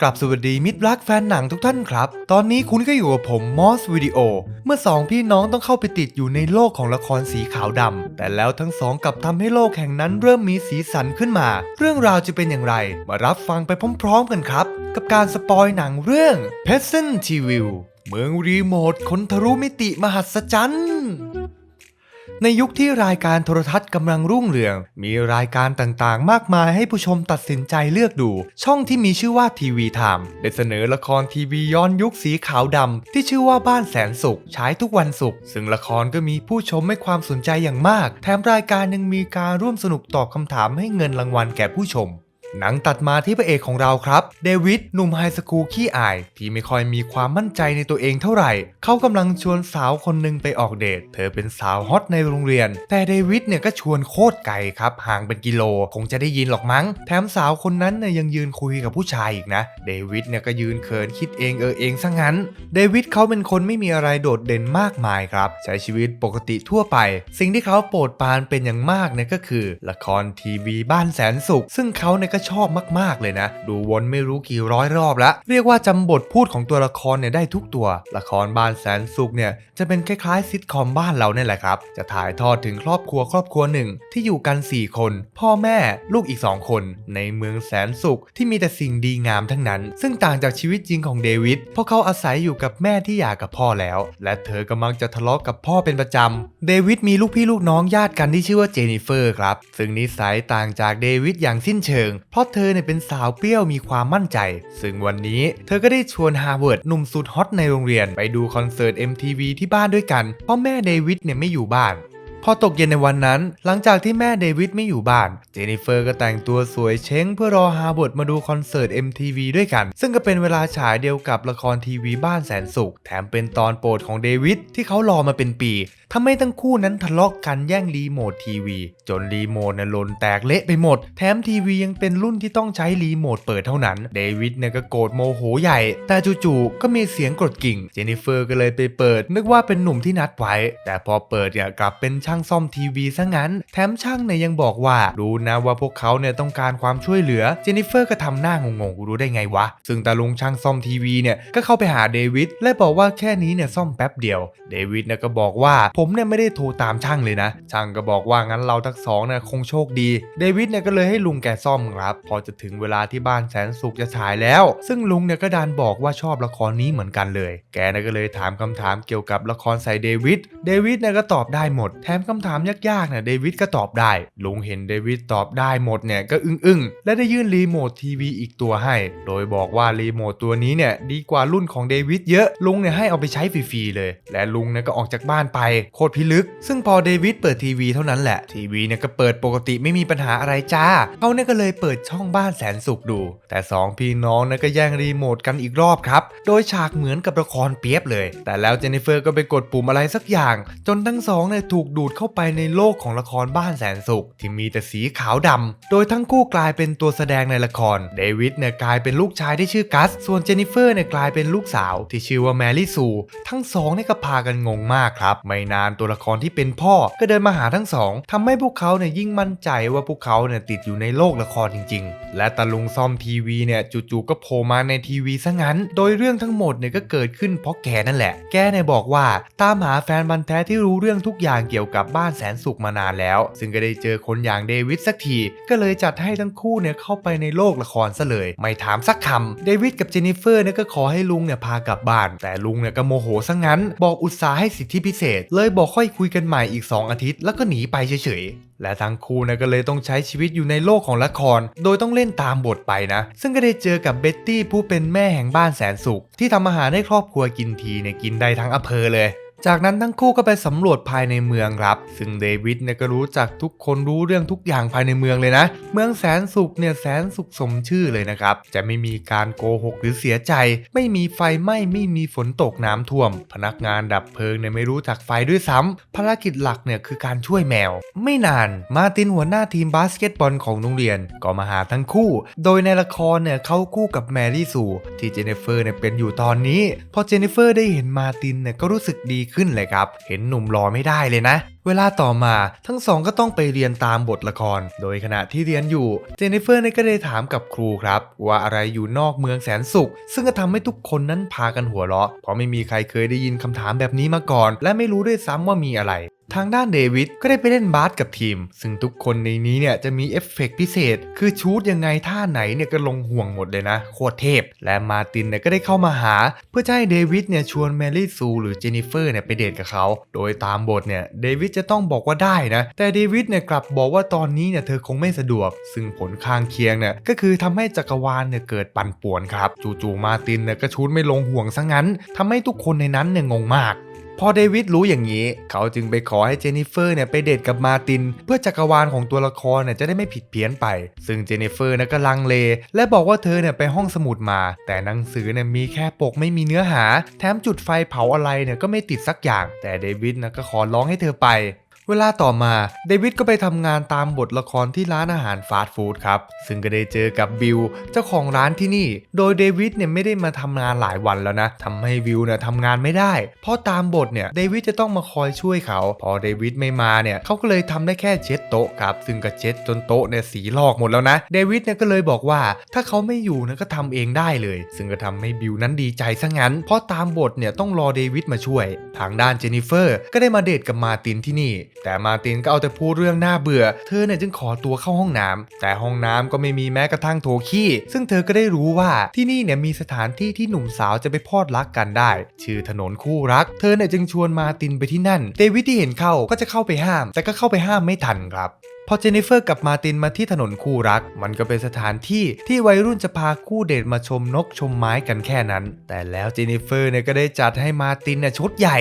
กลับสวัสดีมิตรรักแฟนหนังทุกท่านครับ ตอนนี้คุณก็อยู่กับผมมอสวิดีโอ เมื่อสองพี่น้องต้องเข้าไปติดอยู่ในโลกของละครสีขาวดำแต่แล้วทั้งสองกลับทำให้โลกแห่งนั้นเริ่มมีสีสันขึ้นมา เรื่องราวจะเป็นอย่างไร มารับฟังไปพร้อมๆกันครับ กับการสปอยหนังเรื่อง p e s a n t v i l เมืองรีโมทคนทะลุมิติมหัศจรรย์ ในยุคที่รายการโทรทัศน์กำลังรุ่งเรือง มีรายการต่างๆ มากมายให้ผู้ชมตัดสินใจเลือกดู ช่องที่มีชื่อว่าทีวีไทม์ได้เสนอละครทีวีย้อนยุคสีขาวดำที่ชื่อว่าบ้านแสนสุขฉายทุกวันศุกร์ซึ่งละครก็มีผู้ชมให้ความสนใจอย่างมาก แถมรายการยังมีการร่วมสนุกตอบคำถามให้เงินรางวัลแก่ผู้ชม หนังตัดมาที่พระเอกของเราครับ เดวิดหนุ่มไฮสคูลขี้อาย ที่ไม่ค่อยมีความมั่นใจในตัวเองเท่าไหร่ เขากำลังชวนสาวคนหนึ่งไปออกเดท เธอเป็นสาวฮอตในโรงเรียน แต่เดวิดเนี่ยก็ชวนโคตรไกลครับ ห่างเป็นกิโล คงจะได้ยินหรอกมั้ง แถมสาวคนนั้นเนี่ยยังยืนคุยกับผู้ชายอีกนะ เดวิดเนี่ยก็ยืนเขินคิดเองเออเองซะงั้น เดวิดเขาเป็นคนไม่มีอะไรโดดเด่นมากมายครับ ใช้ชีวิตปกติทั่วไป สิ่งที่เขาโปรดปรานเป็นอย่างมากเนี่ยก็คือ ละครทีวีบ้านแสนสุข ซึ่งเขาเนี่ยก็ชอบมากๆเลยนะ ดูวนไม่รู้กี่ร้อยรอบล้วเรียกว่าจำบทพูดของตัวละครเนี่ยได้ทุกตัว ละครบ้านแสนสุขเนี่ยจะเป็นคล้ายๆซิทคอมบ้านเราเนี่ยแหละครับ จะถ่ายทอดถึงครอบครัวครอบครัวหนึ่งที่อยู่กัน 4 คน พ่อแม่ลูกอีก 2 คน ในเมืองแสนสุขที่มีแต่สิ่งดีงามทั้งนั้น ซึ่งต่างจากชีวิตจริงของเดวิดเพราะเขาอาศัยอยู่กับแม่ที่หย่ากับพ่อแล้ว และเธอก็มักจะทะเลาะกับพ่อเป็นประจำเดวิดมีลูกพี่ลูกน้องญาติกันที่ชื่อว่าเจนิเฟอร์ครับ ซึ่งนิสัยต่างจากเดวิดอย่างสิ้นเชิงเราะเธอเนี่ยเป็นสาวเปรี้ยวมีความมั่นใจ ซึ่งวันนี้เธอก็ได้ชวนฮาร์วาร์ดหนุ่มสุดฮอตในโรงเรียน ไปดูคอนเสิร์ต MTV ที่บ้านด้วยกัน เพราะแม่เดวิดเนี่ยไม่อยู่บ้าน พอตกเย็นในวันนั้น หลังจากที่แม่เดวิดไม่อยู่บ้าน เจนิเฟอร์ก็แต่งตัวสวยเช้งเพื่อรอฮาร์วาร์ดมาดูคอนเสิร์ต MTV ด้วยกัน ซึ่งก็เป็นเวลาฉายเดียวกับละครทีวีบ้านแสนสุข แถมเป็นตอนโปรดของเดวิดที่เขารอมาเป็นปีทำให้ทั้งคู่นั้นทะเลาะกันแย่งรีโมททีวี จนรีโมทเนี่ยหล่นแตกเละไปหมด แถมทีวียังเป็นรุ่นที่ต้องใช้รีโมทเปิดเท่านั้น เดวิดเนี่ยก็โกรธโมโหใหญ่ แต่จู่ๆก็มีเสียงกดกิ่ง เจนนิเฟอร์ก็เลยไปเปิด นึกว่าเป็นหนุ่มที่นัดไว้ แต่พอเปิดเนี่ยกลับเป็นช่างางซ่อมทีวีซะงั้น แถมช่างเนี่ยยังบอกว่ารู้นะว่าพวกเขาเนี่ยต้องการความช่วยเหลือ เจนนิเฟอร์ก็ทำหน้างงๆรู้ได้ไงวะ ซึ่งตาลุงช่างซ่อมทีวีเนี่ยก็เข้าไปหาเดวิดและบอกว่าแค่นี้เนี่ยซ่อมแป๊บเดียว เดวิดเนี่ยก็บอกว่าผมเนี่ยไม่ได้โทรตามช่างเลยนะ ช่างก็บอกว่างั้นเราทั้งสองเนี่ยคงโชคดี เดวิดเนี่ยก็เลยให้ลุงแกซ่อมครับ พอจะถึงเวลาที่บ้านแสนสุขจะฉายแล้ว ซึ่งลุงเนี่ยก็ดันบอกว่าชอบละครนี้เหมือนกันเลย แกเนี่ยก็เลยถามคำถามเกี่ยวกับละครใส่เดวิด เดวิดเนี่ยก็ตอบได้หมด แถมคำถามยากๆเนี่ยเดวิดก็ตอบได้ ลุงเห็นเดวิดตอบได้หมดเนี่ยก็อึ้งๆ และได้ยื่นรีโมททีวีอีกตัวให้ โดยบอกว่ารีโมทตัวนี้เนี่ยดีกว่ารุ่นของเดวิดเยอะ ลุงเนี่ยให้เอาไปใช้ฟรีๆเลย และลุงเนี่ยก็ออกจากบ้านไปโคตรพิลึก ซึ่งพอเดวิดเปิดทีวีเท่านั้นแหละ ทีวีเนี่ยก็เปิดปกติไม่มีปัญหาอะไรจ้าเขาเนี่ยก็เลยเปิดช่องบ้านแสนสุขดู แต่สองพี่น้องเนี่ยก็แย่งรีโมทกันอีกรอบครับ โดยฉากเหมือนกับละครเปียบเลย แต่แล้วเจนนิเฟอร์ก็ไปกดปุ่มอะไรสักอย่าง จนทั้งสองเนี่ยถูกดูดเข้าไปในโลกของละครบ้านแสนสุข ที่มีแต่สีขาวดำโดยทั้งคู่กลายเป็นตัวแสดงในละคร เดวิดเนี่ยกลายเป็นลูกชายที่ชื่อกัส ส่วนเจนนิเฟอร์เนี่ยกลายเป็นลูกสาว ที่ชื่อว่าแมรี่ซู ทั้งสองเนี่ยก็พากันงงมากครับ ไม่นานตัวละครที่เป็นพ่อก็เดินมาหาทั้งสองทำให้พวกเขาเนี่ยยิ่งมั่นใจว่าพวกเขาเนี่ยติดอยู่ในโลกละครจริง ๆ และตาลุงซ่อมทีวีเนี่ยจู่ๆก็โผล่มาในทีวีซะงั้น โดยเรื่องทั้งหมดเนี่ยก็เกิดขึ้นเพราะแกนั่นแหละ แกเนี่ยบอกว่าตามหาแฟนบันแท้ที่รู้เรื่องทุกอย่างเกี่ยวกับบ้านแสนสุขมานานแล้ว ซึ่งก็ได้เจอคนอย่างเดวิดสักที ก็เลยจัดให้ทั้งคู่เนี่ยเข้าไปในโลกละครซะเลย ไม่ถามสักคำเดวิดกับเจนนิเฟอร์เนี่ยก็ขอให้ลุงเนี่ยพากลับบ้าน แต่ลุงเนี่ยก็โมโหซะงั้น บอกอุตส่าห์ให้สิทธิพิเศษ เลยบอกค่อยคุยกันใหม่อีก 2 อาทิตย์ แล้วก็หนีไปเฉยๆ และทั้งคู่เนี่ยก็เลยต้องใช้ชีวิตอยู่ในโลกของละคร โดยต้องเล่นตามบทไปนะ ซึ่งก็ได้เจอกับเบ็ตตี้ผู้เป็นแม่แห่งบ้านแสนสุข ที่ทำอาหารให้ครอบครัวกินทีเนี่ยกินได้ทั้งอำเภอเลย จากนั้นทั้งคู่ก็ไปสำรวจภายในเมืองครับ ซึ่งเดวิดเนี่ยก็รู้จักทุกคนรู้เรื่องทุกอย่างภายในเมืองเลยนะ เมืองแสนสุขเนี่ยแสนสุขสมชื่อเลยนะครับ จะไม่มีการโกหกหรือเสียใจ ไม่มีไฟไหม้ไม่มีฝนตกน้ำท่วม พนักงานดับเพลิงเนี่ยไม่รู้จักไฟด้วยซ้ำภารกิจหลักเนี่ยคือการช่วยแมว ไม่นานมาตินหัวหน้าทีมบาสเกตบอลของโรงเรียน ก็มาหาทั้งคู่ โดยในละครเนี่ยเขาคู่กับแมรี่สูที่เจเนฟเฟอร์เนี่ยเป็นอยู่ตอนนี้ พอเจเนฟเฟอร์ได้เห็นมาตินเนี่ยก็รู้สึกดีขึ้นเลยครับ เห็นหนุ่มรอไม่ได้เลยนะ เวลาต่อมาทั้งสองก็ต้องไปเรียนตามบทละคร โดยขณะที่เรียนอยู่เจนนิเฟอร์นก็ได้ถามกับครูครับ ว่าอะไรอยู่นอกเมืองแสนสุข ซึ่งก็ทำให้ทุกคนนั้นพากันหัวเราะ เพราะไม่มีใครเคยได้ยินคำถามแบบนี้มาก่อน และไม่รู้ด้วยซ้ำว่ามีอะไร ทางด้านเดวิดก็ได้ไปเล่นบาสกับทีม ซึ่งทุกคนในนี้เนี่ยจะมีเอฟเฟกต์พิเศษ คือชูดยังไงท่าไหนเนี่ยก็ลงห่วงหมดเลยนะ โคตรเทพ และมาตินเนี่ยก็ได้เข้ามาหา เพื่อจะให้เดวิดเนี่ยชวนแมรี่ซูหรือเจนนิเฟอร์เนี่ยไปเดทกับเขา โดยตามบทเนี่ยเดวิดจะต้องบอกว่าได้นะ แต่เดวิดเนี่ยกลับบอกว่าตอนนี้เนี่ยเธอคงไม่สะดวก ซึ่งผลข้างเคียงเนี่ยก็คือทำให้จักรวาลเนี่ยเกิดปั่นป่วนครับ จู่ๆมาตินเนี่ยก็ชูดไม่ลงห่วงซะงั้นทำให้ทุกคนในนั้นเนี่ยงงมาก พอเดวิดรู้อย่างนี้ เขาจึงไปขอให้เจนนิเฟอร์เนี่ยไปเดทกับมาติน เพื่อจักรวาลของตัวละครเนี่ยจะได้ไม่ผิดเพี้ยนไป ซึ่งเจนนิเฟอร์นะก็ลังเล และบอกว่าเธอเนี่ยไปห้องสมุดมา แต่หนังสือเนี่ยมีแค่ปกไม่มีเนื้อหา แถมจุดไฟเผาอะไรเนี่ยก็ไม่ติดสักอย่าง แต่เดวิดนะก็ขอร้องให้เธอไป เวลาต่อมาเดวิดก็ไปทำงานตามบทละครที่ร้านอาหารฟาสต์ฟู้ดครับ ซึ่งก็ได้เจอกับบิลเจ้าของร้านที่นี่ โดยเดวิดเนี่ยไม่ได้มาทำงานหลายวันแล้วนะทำให้วิลเนี่ยทำงานไม่ได้ เพราะตามบทเนี่ยเดวิดจะต้องมาคอยช่วยเขา พอเดวิดไม่มาเนี่ยเขาก็เลยทำได้แค่เช็ดโต๊ะครับ ซึ่งก็เช็ดจนโต๊ะเนี่ยสีลอกหมดแล้วนะ เดวิดเนี่ยก็เลยบอกว่าถ้าเขาไม่อยู่นะก็ทำเองได้เลย ซึ่งก็ทำให้บิลนั้นดีใจซะงั้น เพราะตามบทเนี่ยต้องรอเดวิดมาช่วย ทางด้านเจนนิเฟอร์ก็ได้มาเดทกับมาตินที่นี่แต่มาตินก็เอาแต่พูดเรื่องน่าเบื่อ เธอเนี่ยจึงขอตัวเข้าห้องน้ำแต่ห้องน้ำก็ไม่มีแม้กระทั่งโถขี้ ซึ่งเธอก็ได้รู้ว่าที่นี่เนี่ยมีสถานที่ที่หนุ่มสาวจะไปพอดรักกันได้ ชื่อถนนคู่รัก เธอเนี่ยจึงชวนมาตินไปที่นั่น เดวิดที่เห็นเข้าก็จะเข้าไปห้าม แต่ก็เข้าไปห้ามไม่ทันครับพอเจนนิเฟอร์กับมาตินมาที่ถนนคู่รัก มันก็เป็นสถานที่ที่วัยรุ่นจะพาคู่เดทมาชมนกชมไม้กันแค่นั้น แต่แล้วเจนนิเฟอร์เนี่ยก็ได้จัดให้มาตินเนี่ยชุดใหญ่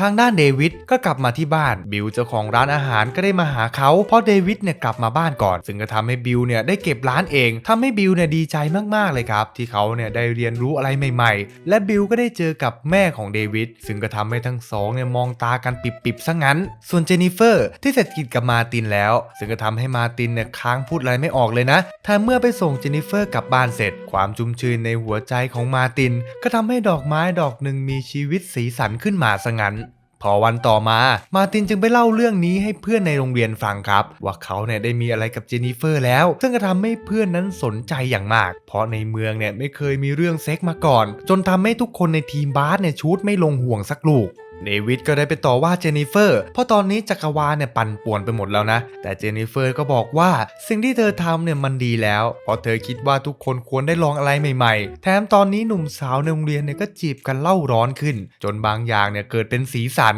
ทางด้านเดวิดก็กลับมาที่บ้าน บิลเจ้าของร้านอาหารก็ได้มาหาเขา เพราะเดวิดเนี่ยกลับมาบ้านก่อน ซึ่งก็ทำให้บิลเนี่ยได้เก็บร้านเองทำให้บิลเนี่ยดีใจมากๆเลยครับ ที่เขาเนี่ยได้เรียนรู้อะไรใหม่ ๆ และบิลก็ได้เจอกับแม่ของเดวิดซึ่งก็ทำให้ทั้งสองเนี่ยมองตากันปิบๆซะงั้น ส่วนเจนนิเฟอร์ที่เสร็จกิจกับมาตินแล้ว ซึ่งก็ทำให้มาตินเนี่ยค้างพูดอะไรไม่ออกเลยนะแต่เมื่อไปส่งเจนนิเฟอร์กลับบ้านเสร็จ ความจุมชื่นในหัวใจของมาติน ก็ทำให้ดอกไม้ดอกหนึ่งมีชีวิตสีสันขึ้นมาซะงั้น พอวันต่อมา มาตินจึงไปเล่าเรื่องนี้ให้เพื่อนในโรงเรียนฟังครับ ว่าเขาเนี่ยได้มีอะไรกับเจนนิเฟอร์แล้ว ซึ่งก็ทำให้เพื่อนนั้นสนใจอย่างมาก เพราะในเมืองเนี่ยไม่เคยมีเรื่องเซ็กมาก่อน จนทำให้ทุกคนในทีมบาสเนี่ยชูดไม่ลงห่วงสักลูก เดวิดก็ได้ไปต่อว่าเจนิเฟอร์ เพราะตอนนี้จักรวาลเนี่ยปั่นป่วนไปหมดแล้วนะ แต่เจนนิเฟอร์ก็บอกว่าสิ่งที่เธอทำเนี่ยมันดีแล้ว เพราะเธอคิดว่าทุกคนควรได้ลองอะไรใหม่ๆ แถมตอนนี้หนุ่มสาวในโรงเรียนเนี่ยก็จีบกันเล่าร้อนขึ้น จนบางอย่างเนี่ยเกิดเป็นสีสัน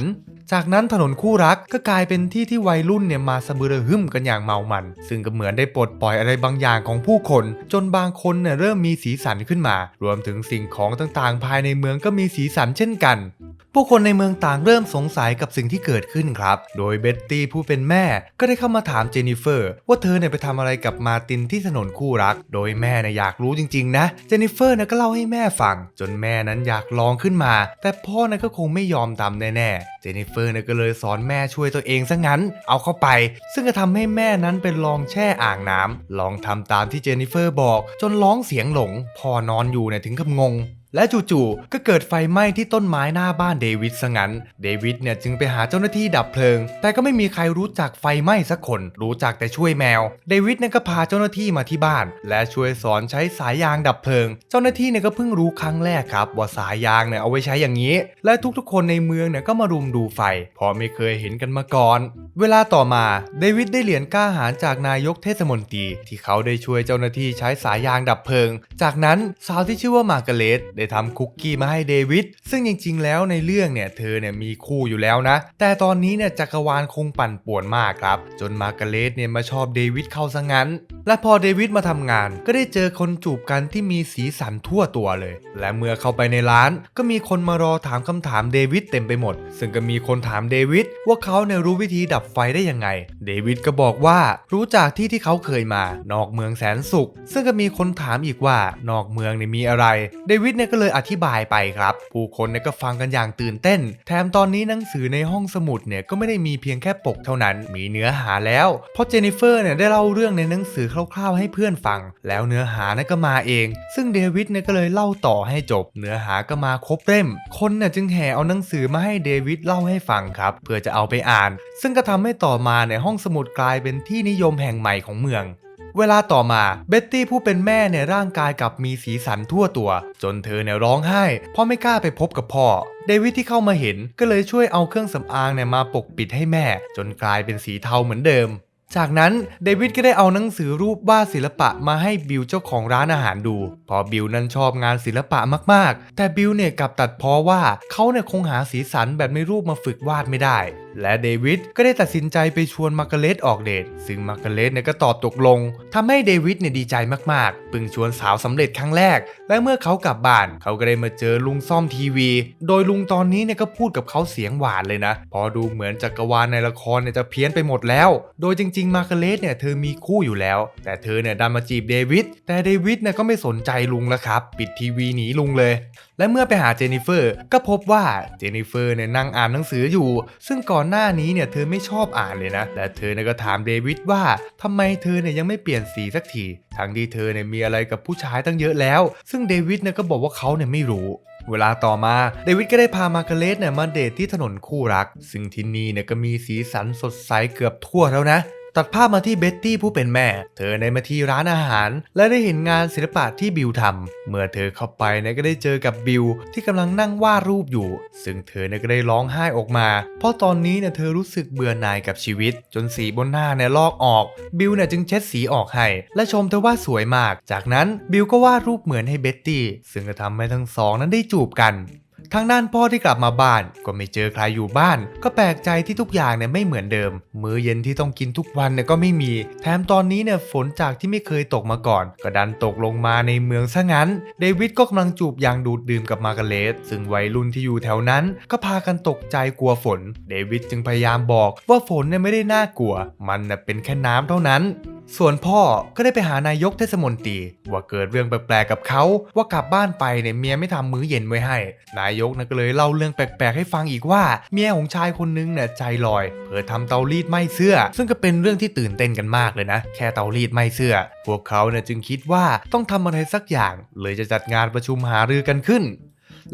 จากนั้นถนนคู่รักก็กลายเป็นที่ที่วัยรุ่นเนี่ยมาสะบือระหึ่มกันอย่างเมามัน ซึ่งก็เหมือนได้ปลดปล่อยอะไรบางอย่างของผู้คน จนบางคนเนี่ยเริ่มมีสีสันขึ้นมา รวมถึงสิ่งของต่างๆ ภายในเมืองก็มีสีสันเช่นกัน ผู้คนในเมืองต่างเริ่มสงสัยกับสิ่งที่เกิดขึ้นครับ โดยเบ็ตตี้ผู้เป็นแม่ก็ได้เข้ามาถามเจนนิเฟอร์ ว่าเธอเนี่ยไปทำอะไรกับมาตินที่ถนนคู่รัก โดยแม่เนี่ยอยากรู้จริง ๆ นะ เจนนิเฟอร์เนี่ยก็เล่าให้แม่ฟัง จนแม่นั้นอยากลองขึ้นมา แต่พ่อเนี่ยก็คงไม่ยอมตามแน่ๆ เจนนิเฟอร์เนี่ยก็เลยสอนแม่ช่วยตัวเองซะงั้น เอาเข้าไป ซึ่งก็ทำให้แม่นั้นเป็นลองแช่อ่างน้ำลองทำตามที่เจนนิเฟอร์บอก จนร้องเสียงหลงพ่อนอนอยู่เนี่ยถึงกับงง และจู่ๆก็เกิดไฟไหม้ที่ต้นไม้หน้าบ้านเดวิดซะงั้น เดวิดเนี่ยจึงไปหาเจ้าหน้าที่ดับเพลิง แต่ก็ไม่มีใครรู้จักไฟไหม้สักคน รู้จักแต่ช่วยแมว เดวิดเนี่ยก็พาเจ้าหน้าที่มาที่บ้าน และช่วยสอนใช้สายยางดับเพลิง เจ้าหน้าที่เนี่ยก็เพิ่งรู้ครั้งแรกครับว่าสายยางเนี่ยเอาไว้ใช้อย่างนี้ และทุกๆ คนในเมืองเนี่ยก็มารุมดูไฟเพราะไม่เคยเห็นกันมาก่อน เวลาต่อมาเดวิดได้เหรียญกล้าหาญจากนายกเทศมนตรี ที่เขาได้ช่วยเจ้าหน้าที่ใช้สายยางดับเพลิง จากนั้นสาวที่ชื่อว่ามาร์กาเร็ตได้ทำคุกกี้มาให้เดวิดซึ่งจริง ๆ แล้วในเรื่องเนี่ยเธอเนี่ยมีคู่อยู่แล้วนะ แต่ตอนนี้เนี่ยจักรวาลคงปั่นป่วนมากครับ จนมาร์กาเร็ตเนี่ยมาชอบเดวิดเข้าซะงั้น และพอเดวิดมาทำงาน ก็ได้เจอคนจูบกันที่มีสีสันทั่วตัวเลย และเมื่อเข้าไปในร้าน ก็มีคนมารอถามคำถามเดวิดเต็มไปหมด ซึ่งก็มีคนถามเดวิดว่าเขาเนี่ยรู้วิธีดับไฟได้ยังไง เดวิดก็บอกว่ารู้จากที่ที่เขาเคยมา นอกเมืองแสนสุข ซึ่งก็มีคนถามอีกว่านอกเมืองเนี่ยมีอะไร เดวิดเนี่ยก็เลยอธิบายไปครับ ผู้คนเนี่ยก็ฟังกันอย่างตื่นเต้น แถมตอนนี้หนังสือในห้องสมุดเนี่ยก็ไม่ได้มีเพียงแค่ปกเท่านั้น มีเนื้อหาแล้ว เพราะเจนนิเฟอร์เนี่ยได้เล่าเรื่องในหนังสือคร่าวๆให้เพื่อนฟัง แล้วเนื้อหานก็มาเอง ซึ่งเดวิดเนี่ยก็เลยเล่าต่อให้จบ เนื้อหาก็มาครบเล่ม คนเนี่ยจึงแห่เอาหนังสือมาให้เดวิดเล่าให้ฟังครับ เพื่อจะเอาไปอ่าน ซึ่งก็ทำให้ต่อมาในยห้องสมุดกลายเป็นที่นิยมแห่งใหม่ของเมือง เวลาต่อมาเบ็ตตี้ผู้เป็นแม่เนี่ยร่างกายกลับมีสีสันทั่วตัว จนเธอเนี่ยร้องไห้เพราะไม่กล้าไปพบกับพ่อเดวิดที่เข้ามาเห็นก็เลยช่วยเอาเครื่องสำอางเนี่ยมาปกปิดให้แม่ จนกลายเป็นสีเทาเหมือนเดิมจากนั้นเดวิดก็ได้เอาหนังสือรูปวาดศิลปะมาให้บิลเจ้าของร้านอาหารดูเพอบิลนั้นชอบงานศิลปะมากๆ แต่บิลเนี่ยกลับตัดพ้อว่าเขาเนี่ยคงหาสีสันแบบในรูปมาฝึกวาดไม่ได้ และเดวิดก็ได้ตัดสินใจไปชวนมาร์กาเร็ตออกเดท ซึ่งมาร์กาเร็ตเนี่ยก็ตอบตกลงทำให้เดวิดเนี่ยดีใจมากๆ ปึงชวนสาวสำเร็จครั้งแรก และเมื่อเขากลับบ้าน เขาก็ได้มาเจอลุงซ่อมทีวี โดยลุงตอนนี้เนี่ยก็พูดกับเขาเสียงหวานเลยนะ พอดูเหมือนจักรวาลในละครเนี่ยจะเพี้ยนไปหมดแล้ว โดยจริง ๆ มาร์กาเร็ตเนี่ยเธอมีคู่อยู่แล้ว แต่เธอเนี่ยดันมาจีบเดวิด แต่เดวิดเนี่ยก็ไม่สนใจลุงแล้วครับ ปิดทีวีหนีลุงเลยและเมื่อไปหาเจนนิเฟอร์ก็พบว่าเจนนิเฟอร์เนี่ยนั่งอ่านหนังสืออยู่ ซึ่งก่อนหน้านี้เนี่ยเธอไม่ชอบอ่านเลยนะ และเธอเนี่ยก็ถามเดวิดว่าทำไมเธอเนี่ยยังไม่เปลี่ยนสีสักที ทั้งที่เธอเนี่ยมีอะไรกับผู้ชายตั้งเยอะแล้ว ซึ่งเดวิดเนี่ยก็บอกว่าเขาเนี่ยไม่รู้เวลาต่อมาเดวิดก็ได้พามาร์กาเร็ตเนี่ยมาเดทที่ถนนคู่รัก ซึ่งที่นี่เนี่ยก็มีสีสันสดใสเกือบทั่วแล้วนะ ตัดภาพมาที่เบ็ตตี้ผู้เป็นแม่ เธอในมาที่ร้านอาหาร และได้เห็นงานศิลปะที่บิลทำเมื่อเธอเข้าไปเนี่ยก็ได้เจอกับบิลที่กำลังนั่งวาดรูปอยู่ ซึ่งเธอเนี่ยก็ได้ร้องไห้ออกมา เพราะตอนนี้เนี่ยเธอรู้สึกเบื่อหน่ายกับชีวิต จนสีบนหน้าเนี่ยลอกออก บิลเนี่ยจึงเช็ดสีออกให้ และชมเธอว่าสวยมาก จากนั้นบิลก็วาดรูปเหมือนให้เบ็ตตี้ซึ่งก็ทำให้ทั้งสองนั้นได้จูบกัน ทางด้านพ่อที่กลับมาบ้าน ก็ไม่เจอใครอยู่บ้าน ก็แปลกใจที่ทุกอย่างเนี่ยไม่เหมือนเดิม มื้อเย็นที่ต้องกินทุกวันเนี่ยก็ไม่มี แถมตอนนี้เนี่ยฝนจากที่ไม่เคยตกมาก่อน ก็ดันตกลงมาในเมืองซะงั้น เดวิดก็กำลังจูบอย่างดูดดื่มกับมาร์กาเร็ตซึ่งวัยรุ่นที่อยู่แถวนั้น ก็พากันตกใจกลัวฝน เดวิดจึงพยายามบอกว่าฝนเนี่ยไม่ได้น่ากลัว มันน่ะเป็นแค่น้ำเท่านั้น ส่วนพ่อก็ได้ไปหานายกเทศมนตรี ว่าเกิดเรื่องแปลกๆกับเขาว่ากลับบ้านไปเนี่ยเมียไม่ทำมื้อเย็นไว้ให้ นายกนะก็เลยเล่าเรื่องแปลกๆให้ฟังอีกว่า เมียของชายคนนึงเนี่ยใจลอยเพื่อทำเตารีดไหม้เสื้อ ซึ่งก็เป็นเรื่องที่ตื่นเต้นกันมากเลยนะ แค่เตารีดไหม้เสื้อ พวกเขาเนี่ยจึงคิดว่าต้องทำอะไรสักอย่าง เลยจะจัดงานประชุมหารือกันขึ้น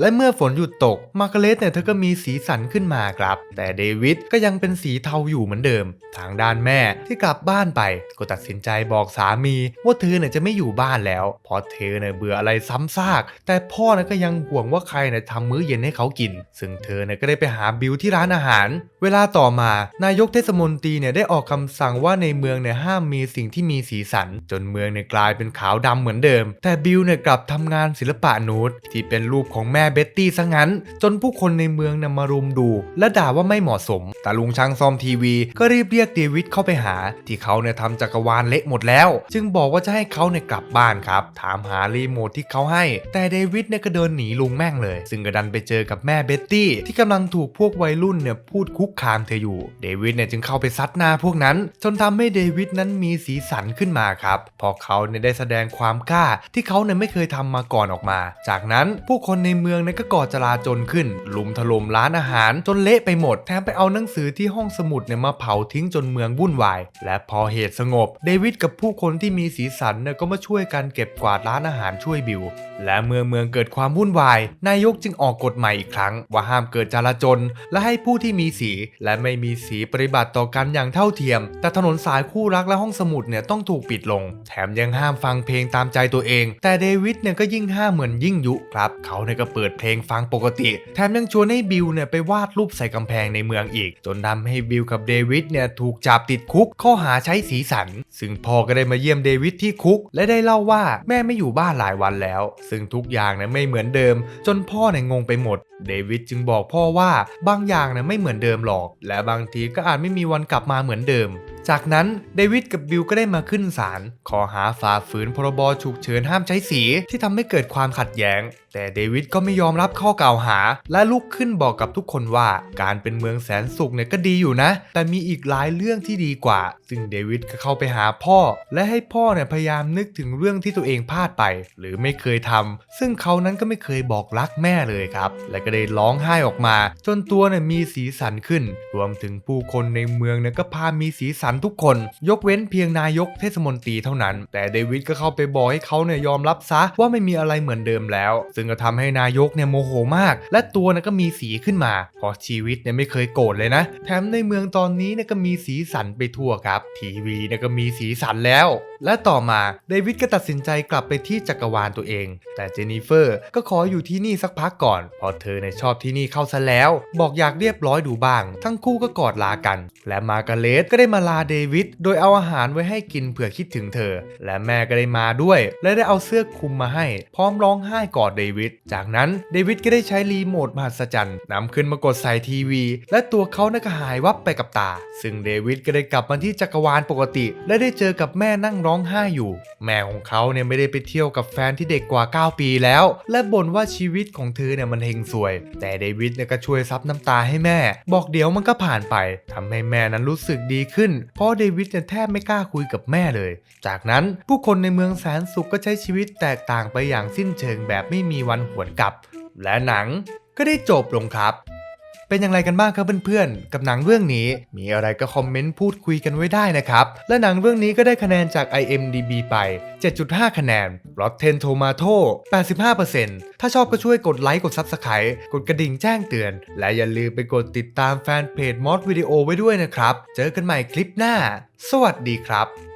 และเมื่อฝนหยุดตกมาร์กาเร็ตเนี่ยเธอก็มีสีสันขึ้นมาครับ แต่เดวิดก็ยังเป็นสีเทาอยู่เหมือนเดิม ทางด้านแม่ที่กลับบ้านไปก็ตัดสินใจบอกสามีว่าเธอเนี่ยจะไม่อยู่บ้านแล้วเพราะเธอเนี่ยเบื่ออะไรซ้ำซาก แต่พ่อเนี่ยก็ยังห่วงว่าใครเนี่ยทำมื้อเย็นให้เขากิน ซึ่งเธอเนี่ยก็ได้ไปหาบิลที่ร้านอาหาร เวลาต่อมานายกเทศมนตรีเนี่ยได้ออกคำสั่งว่าในเมืองเนี่ยห้ามมีสิ่งที่มีสีสัน จนเมืองเนี่ยกลายเป็นขาวดำเหมือนเดิม แต่บิลเนี่ยกลับทำงานศิลปะนูดที่เป็นรูปของแม่ม่เบ็ตตี้ซะงั้น จนผู้คนในเมืองนี่ยมารุมดู และด่าว่าไม่เหมาะสม แต่ลุงช่างซ่อมทีวี ก็รีบเรียกเดวิดเข้าไปหา ที่เขาเนี่ยทำจักรวาลเละหมดแล้ว จึงบอกว่าจะให้เขาเนี่ยกลับบ้านครับ ถามหารีโมทที่เขาให้ แต่เดวิดเนี่ยก็เดินหนีลุงแม่งเลย ซึ่งก็ดันไปเจอกับแม่เบ็ตตี้ที่กำลังถูกพวกวัยรุ่นเนี่ยพูดคุกคามเธออยู่ เดวิดเนี่ยจึงเข้าไปซัดหน้าพวกนั้น จนทำให้เดวิดนั้นมีสีสันขึ้นมาครับพอเขาเนี่ยได้แสดงความกล้าที่เขาเนี่ยไม่เคยทำมาก่อนออกมา จากนั้นผู้คนในเมืองเนี่ยก็ก่อจลาจลขึ้น ลุมถล่มร้านอาหาร จนเละไปหมด แถมไปเอาหนังสือที่ห้องสมุดเนี่ยมาเผาทิ้งจนเมืองวุ่นวาย และพอเหตุสงบ เดวิดกับผู้คนที่มีสีสันเนี่ยก็มาช่วยกันเก็บกวาดร้านอาหารช่วยบิลและเมื่อเมืองเกิดความวุ่นวาย นายกจึงออกกฎใหม่อีกครั้ง ว่าห้ามเกิดจลาจล และให้ผู้ที่มีสี และไม่มีสีปฏิบัติต่อกันอย่างเท่าเทียม แต่ถนนสายคู่รักและห้องสมุดเนี่ยต้องถูกปิดลง แถมยังห้ามฟังเพลงตามใจตัวเอง แต่เดวิดเนี่ยก็ยิ่งห้ามเหมือนยิ่งยุครับ เขาเนี่ยก็เปิิดเพลงฟังปกติ แถมยังชวนให้บิลเนี่ยไปวาดรูปใส่กำแพงในเมืองอีก จนทำให้บิลกับเดวิดเนี่ยถูกจับติดคุกข้อหาใช้สีสัน ซึ่งพ่อก็ได้มาเยี่ยมเดวิดที่คุก และได้เล่าว่าแม่ไม่อยู่บ้านหลายวันแล้ว ซึ่งทุกอย่างเนี่ยไม่เหมือนเดิม จนพ่อเนี่ยงงไปหมด เดวิดจึงบอกพ่อว่าบางอย่างเนี่ยไม่เหมือนเดิมหรอก และบางทีก็อาจไม่มีวันกลับมาเหมือนเดิมจากนั้นเดวิดกับบิลก็ได้มาขึ้นศาลขอหาฝ่าฝืนพรบฉุกเฉินห้ามใช้สีที่ทำให้เกิดความขัดแย้ง แต่เดวิดก็ไม่ยอมรับข้อกล่าวหา และลุกขึ้นบอกกับทุกคนว่าการเป็นเมืองแสนสุขเนี่ยก็ดีอยู่นะ แต่มีอีกหลายเรื่องที่ดีกว่า ซึ่งเดวิดก็เข้าไปหาพ่อ และให้พ่อเนี่ยพยายามนึกถึงเรื่องที่ตัวเองพลาดไป หรือไม่เคยทำซึ่งเขานั้นก็ไม่เคยบอกรักแม่เลยครับ และก็ได้ร้องไห้ออกมา จนตัวเนี่ยมีสีสันขึ้น รวมถึงผู้คนในเมืองเนี่ยก็พามีสีสันทุกคน ยกเว้นเพียงนายกเทศมนตรีเท่านั้น แต่เดวิดก็เข้าไปบอกให้เขาเนี่ยยอมรับซะว่าไม่มีอะไรเหมือนเดิมแล้ว ซึ่งก็ทำให้นายกเนี่ยโมโหมาก และตัวนี่ยก็มีสีขึ้นมาเพราะชีวิตเนี่ยไม่เคยโกรธเลยนะ แถมในเมืองตอนนี้เนี่ยก็มีสีสันไปทั่วครับ ทีวีเนี่ยก็มีสีสันแล้ว และต่อมาเดวิดก็ตัดสินใจกลับไปที่จักรวาลตัวเอง แต่เจนนิเฟอร์ก็ขออยู่ที่นี่สักพักก่อนเพราะเธอเนี่ยชอบที่นี่เข้าซะแล้ว บอกอยากเรียบร้อยดูบ้าง ทั้งคู่ก็กอดลากัน และมากาเร็ตก็ได้มาลาเดวิดโดยเอาอาหารไว้ให้กินเผื่อคิดถึงเธอ และแม่ก็ได้มาด้วย และได้เอาเสื้อคลุมมาให้ พร้อมร้องไห้กอดเดวิดจากนั้นเดวิดก็ได้ใช้รีโมทมหัศจรรย์นำขึ้นมากดใส่ทีวี และตัวเขาน่ะก็หายวับไปกับตา ซึ่งเดวิดก็ได้กลับมาที่จักรวาลปกติ และได้เจอกับแม่นั่งร้องไห้อยู่ แม่ของเขาเนี่ยไม่ได้ไปเที่ยวกับแฟนที่เด็กกว่า 9 ปีแล้ว และบ่นว่าชีวิตของเธอเนี่ยมันเฮงสวย แต่เดวิดเนี่ยก็ช่วยซับน้ำตาให้แม่ บอกเดี๋ยวมันก็ผ่านไปทำให้แม่นั้นรู้สึกดีขึ้น เพราะเดวิดเนี่ยแทบไม่กล้าคุยกับแม่เลย จากนั้นผู้คนในเมืองแสนสุขก็ใช้ชีวิตแตกต่างไปอย่างสิ้นเชิงแบบไม่มีวันหวนกลับ และหนังก็ได้จบลงครับ เป็นอย่างไรกันบ้างครับเพื่อนๆ กับหนังเรื่องนี้ มีอะไรก็คอมเมนต์พูดคุยกันไว้ได้นะครับ และหนังเรื่องนี้ก็ได้คะแนนจาก IMDB ไป 7.5 คะแนน Rotten Tomato 85%ถ้าชอบก็ช่วยกดไลค์กด Subscribe กดกระดิ่งแจ้งเตือน และอย่าลืมไปกดติดตามแฟนเพจมอสวิดีโอไว้ด้วยนะครับ เจอกันใหม่คลิปหน้า สวัสดีครับ